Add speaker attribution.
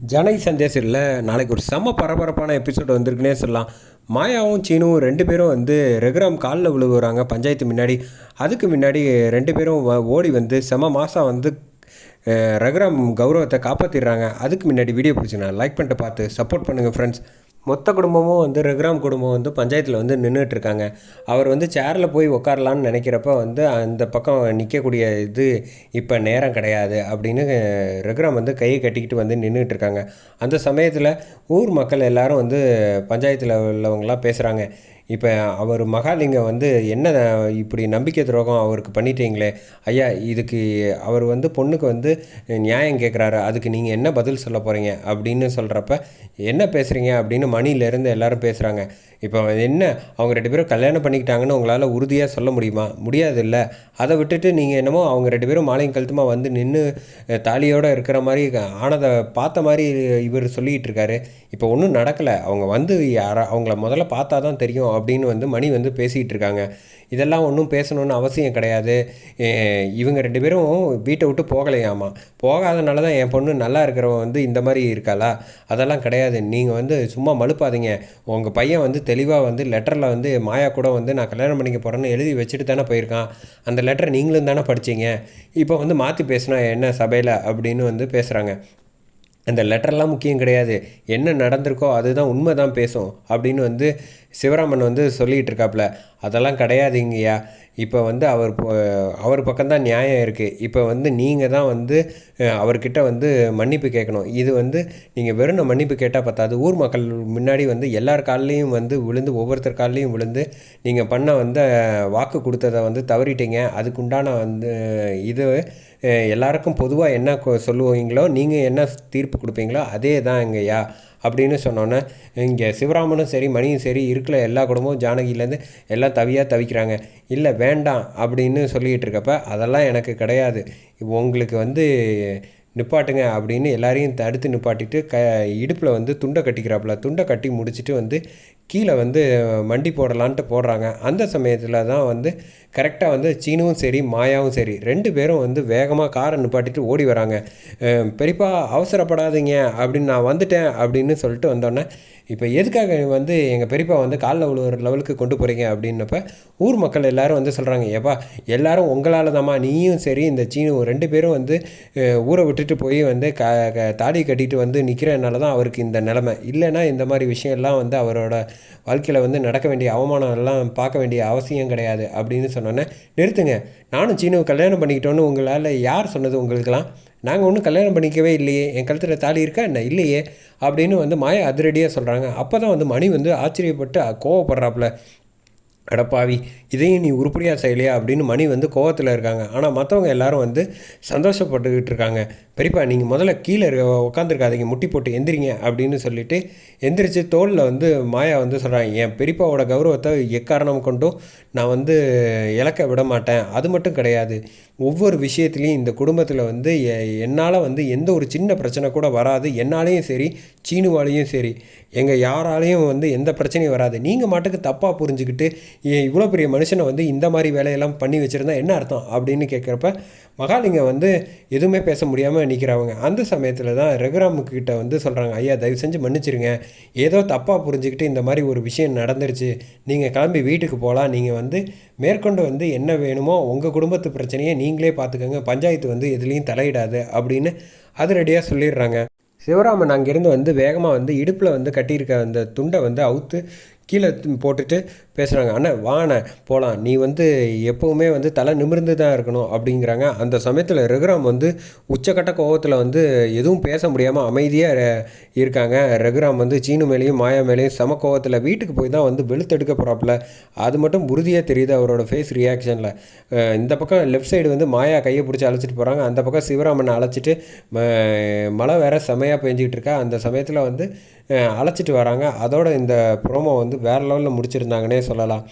Speaker 1: ஜனை சந்தேசரில் நாளைக்கு ஒரு செம்ம பரபரப்பான எபிசோட் வந்திருக்குன்னே சொல்லலாம். மாயாவும் சீனுவும் ரெண்டு பேரும் வந்து ரெகுராம் காலில் விழுவுறாங்க பஞ்சாயத்து முன்னாடி. அதுக்கு முன்னாடி ரெண்டு பேரும் ஓடி வந்து செம மாதம் வந்து ரெகுராம் ரகுராம் கௌரவத்தை காப்பாற்றிடுறாங்க அதுக்கு முன்னாடி வீடியோ பிடிச்சிங்கன்னா லைக் பண்ணிட்டு பார்த்து சப்போர்ட் பண்ணுங்கள் ஃப்ரெண்ட்ஸ் மொத்த குடும்பமும் வந்து ரகுராம் குடும்பம் வந்து பஞ்சாயத்தில் வந்து நின்றுட்டு இருக்காங்க அவர் வந்து சேரில் போய் உட்காரலான்னு நினைக்கிறப்ப வந்து அந்த பக்கம் நிற்கக்கூடிய இது இப்போ நேரம் கிடையாது அப்படின்னு ரகுராம் வந்து கையை கட்டிக்கிட்டு வந்து நின்றுட்டு இருக்காங்க அந்த சமயத்தில் ஊர் மக்கள் எல்லாரும் வந்து பஞ்சாயத்தில் உள்ளவங்களாம் பேசுகிறாங்க இப்போ அவர் மகாலிங்கம் வந்து என்ன இப்படி நம்பிக்கை துரோகம் அவருக்கு பண்ணிட்டீங்களே? ஐயா இதுக்கு அவர் வந்து பொண்ணுக்கு வந்து நியாயம் கேட்குறாரு அதுக்கு நீங்கள் என்ன பதில் சொல்ல போகிறீங்க அப்படின்னு சொல்கிறப்ப என்ன பேசுகிறீங்க அப்படின்னு மணிலேருந்து எல்லாரும் பேசுகிறாங்க இப்போ என்ன அவங்க ரெண்டு பேரும் கல்யாணம் பண்ணிக்கிட்டாங்கன்னு உங்களால் உறுதியாக சொல்ல முடியுமா? முடியாது இல்லை அதை விட்டுட்டு நீங்கள் என்னமோ அவங்க ரெண்டு பேரும் மாலையும் கழுத்துமா வந்து நின்று தாலியோடு இருக்கிற மாதிரி ஆனதை பார்த்த மாதிரி இவர் சொல்லிகிட்டு இருக்காரு. இப்போ ஒன்றும் நடக்கலை. அவங்க வந்து யாரா அவங்கள முதல்ல பார்த்தா தான் தெரியும் அப்படின்னு வந்து மணி வந்து பேசிகிட்டு இருக்காங்க. இதெல்லாம் ஒன்றும் பேசணும்னு அவசியம் கிடையாது. இவங்க ரெண்டு பேரும் வீட்டை விட்டு போகலையாமா? போகாதனால தான் என் பொண்ணு நல்லா இருக்கிறவன் வந்து இந்த மாதிரி இருக்காளா? அதெல்லாம் கிடையாது. நீங்கள் வந்து சும்மா மழுப்பாதீங்க உங்கள் பையன் வந்து தெளிவாக வந்து லெட்டரில் வந்து மாயா கூட வந்து நான் கல்யாணம் பண்ணிக்க போகிறேன்னு எழுதி வச்சுட்டு தானே போயிருக்கான். அந்த லெட்டரை நீங்களும் தானே படிச்சீங்க. இப்போ வந்து மாற்றி பேசினா என்ன சபையில் அப்படின்னு வந்து பேசுகிறாங்க அந்த லெட்டர்லாம் முக்கியம் கிடையாது. என்ன நடந்திருக்கோ அதுதான் உண்மை தான் பேசும் அப்படின்னு வந்து சிவராமன் வந்து சொல்லிகிட்டு இருக்காப்புல. அதெல்லாம் கிடையாதுங்கய்யா. இப்போ வந்து அவர் அவர் பக்கம்தான் நியாயம் இருக்குது இப்போ வந்து நீங்கள் தான் வந்து அவர்கிட்ட வந்து மன்னிப்பு கேட்கணும். இது வந்து நீங்கள் வெறும் மன்னிப்பு கேட்டால் பத்தாது. ஊர் மக்கள் முன்னாடி வந்து எல்லார் கால்லையும் வந்து விழுந்து ஒவ்வொருத்தர் கால்லையும் விழுந்து நீங்கள் பண்ண வந்து வாக்கு கொடுத்ததை வந்து தவறிட்டீங்க. அதுக்குண்டான வந்து இது எல்லாருக்கும் பொதுவாக என்ன கொ- சொல்லுவீங்களோ நீங்கள் என்ன தீர்ப்பு கொடுப்பீங்களோ அதே தான் இங்கேயா அப்படின்னு சொன்னோன்னே இங்கே சிவராமனும் சரி மணியும் சரி இருக்கிற எல்லா குடும்பமும் ஜானகிலேருந்து எல்லாம் தவியாக தவிக்கிறாங்க. இல்லை வேண்டாம் அப்படின்னு சொல்லிகிட்டு இருக்கப்ப அதெல்லாம் எனக்கு கிடையாது. உங்களுக்கு வந்து நிப்பாட்டுங்க அப்படின்னு எல்லாரையும் தடுத்து நிப்பாட்டிட்டு க இடுப்பில் வந்து துண்டை கட்டிக்கிறாப்புல. துண்டை கட்டி முடிச்சுட்டு வந்து கீழே வந்து மண்டி போடலான்ட்டு போடுறாங்க. அந்த சமயத்தில் தான் வந்து கரெக்டாக வந்து சீனுவும் சரி மாயாவும் சரி ரெண்டு பேரும் வந்து வேகமாக காரை நிப்பாட்டிட்டு ஓடி வராங்க. பெரியப்பா அவசரப்படாதீங்க அப்படின்னு நான் வந்துட்டேன் அப்படின்னு சொல்லிட்டு வந்தோடனே இப்போ எதுக்காக வந்து எங்கள் பெரியப்பா வந்து காலில் உழுவுற லெவலுக்கு கொண்டு போகிறீங்க அப்படின்னப்ப ஊர் மக்கள் எல்லாரும் வந்து சொல்கிறாங்க ஏப்பா எல்லாரும் உங்களால் தாம்மா நீயும் சரி இந்த சீனு ரெண்டு பேரும் வந்து ஊரை விட்டுட்டு போய் வந்து க க தாடி கட்டிட்டு வந்து நிற்கிறனால தான் அவருக்கு இந்த நிலமை. இல்லைன்னா இந்த மாதிரி விஷயம்லாம் வந்து அவரோட வாழ்க்கையில் வந்து நடக்க வேண்டிய அவமானம் எல்லாம் பார்க்க வேண்டிய அவசியம் கிடையாது அப்படின்னு சொன்னோன்னே நிறுத்துங்க. நானும் சீனுவை கல்யாணம் பண்ணிக்கிட்டோன்னு உங்களால் யார் சொன்னது உங்களுக்கெல்லாம்? நாங்கள் ஒன்றும் கல்யாணம் பண்ணிக்கவே இல்லையே. என் கழுத்தில் தாலி இருக்கா என்ன? இல்லையே. அப்படின்னு வந்து மாயா அதிரடியாக சொல்கிறாங்க அப்போ தான் வந்து மணி வந்து ஆச்சரியப்பட்டு கோவப்படுறாப்புல. கடப்பாவி இதையும் நீ உருப்படியாக செய்யலையா அப்படின்னு மணி வந்து கோவத்தில் இருக்காங்க. ஆனால் மற்றவங்க எல்லாரும் வந்து சந்தோஷப்பட்டுக்கிட்டு இருக்காங்க. பெரியப்பா நீங்கள் முதல்ல கீழே இருக்க உட்காந்துருக்காதீங்க முட்டி போட்டு எந்திரிங்க அப்படின்னு சொல்லிட்டு எந்திரிச்சு தோளில் வந்து மாயா வந்து சொல்கிறாங்க என் பெரியப்பாவோட கௌரவத்தை எக்காரணம் கொண்டும் நான் வந்து இழக்க விட மாட்டேன். அது மட்டும் கிடையாது. ஒவ்வொரு விஷயத்துலையும் இந்த குடும்பத்தில் வந்து என்னால் வந்து எந்த ஒரு சின்ன பிரச்சனை கூட வராது. என்னாலேயும் சரி சீனுவாலேயும் சரி. எங்கள் யாராலையும் வந்து எந்த பிரச்சனையும் வராது. நீங்கள் மாட்டுக்கு தப்பாக புரிஞ்சுக்கிட்டு இவ்வளோ பெரிய மனுஷனை வந்து இந்த மாதிரி வேலையெல்லாம் பண்ணி வச்சுருந்தா என்ன அர்த்தம்? அப்படின்னு கேட்குறப்ப மகாலிங்கம் வந்து எதுவுமே பேச முடியாமல் நிற்கிறவங்க அந்த சமயத்தில் தான் ரகுராமுக்கிட்ட வந்து சொல்கிறாங்க ஐயா தயவு செஞ்சு மன்னிச்சிருங்க. ஏதோ தப்பாக புரிஞ்சுக்கிட்டு இந்த மாதிரி ஒரு விஷயம் நடந்துருச்சு. நீங்கள் கிளம்பி வீட்டுக்கு போகலாம் நீங்கள் வந்து மேற்கொண்டு வந்து என்ன வேணுமோ உங்கள் குடும்பத்து பிரச்சனையை நீங்களே பார்த்துக்கோங்க பஞ்சாயத்து வந்து எதுலேயும் தலையிடாது அப்படின்னு அதிரடியாக சொல்லிடுறாங்க. சிவராமன் அங்கேருந்து வந்து வேகமாக வந்து இடுப்பில் வந்து கட்டியிருக்க அந்த துண்டை வந்து அவுத்து கீழே போட்டுட்டு பேசுகிறாங்க அண்ணன் வாண்ணே போகலாம் நீ வந்து எப்போவுமே வந்து தலை நிமிர்ந்து தான் இருக்கணும் அப்படிங்கிறாங்க. அந்த சமயத்தில் ரகுராம் வந்து உச்சக்கட்ட கோவத்தில் வந்து எதுவும் பேச முடியாமல் அமைதியாக இருக்காங்க. ரகுராம் வந்து சீனு மேலேயும் மாயா மேலேயும் சம கோவத்தில் வீட்டுக்கு போய் தான் வந்து வெளுத்தெடுக்க போகிறாப்புல அது மட்டும் உறுதியாக தெரியுது அவரோட ஃபேஸ் ரியாக்ஷனில் இந்த பக்கம் லெஃப்ட் சைடு வந்து மாயா கையை பிடிச்சி அழைச்சிட்டு போகிறாங்க அந்த பக்கம் சிவராமனை அழைச்சிட்டு மழை வேற செமையாக பெஞ்சிக்கிட்டு இருக்கா. அந்த சமயத்தில் வந்து அழைச்சிட்டு வராங்க. அதோட இந்த ப்ரோமோ வந்து வேறு லெவலில் முடிச்சிருந்தாங்கன்னே சொல்லலாம்.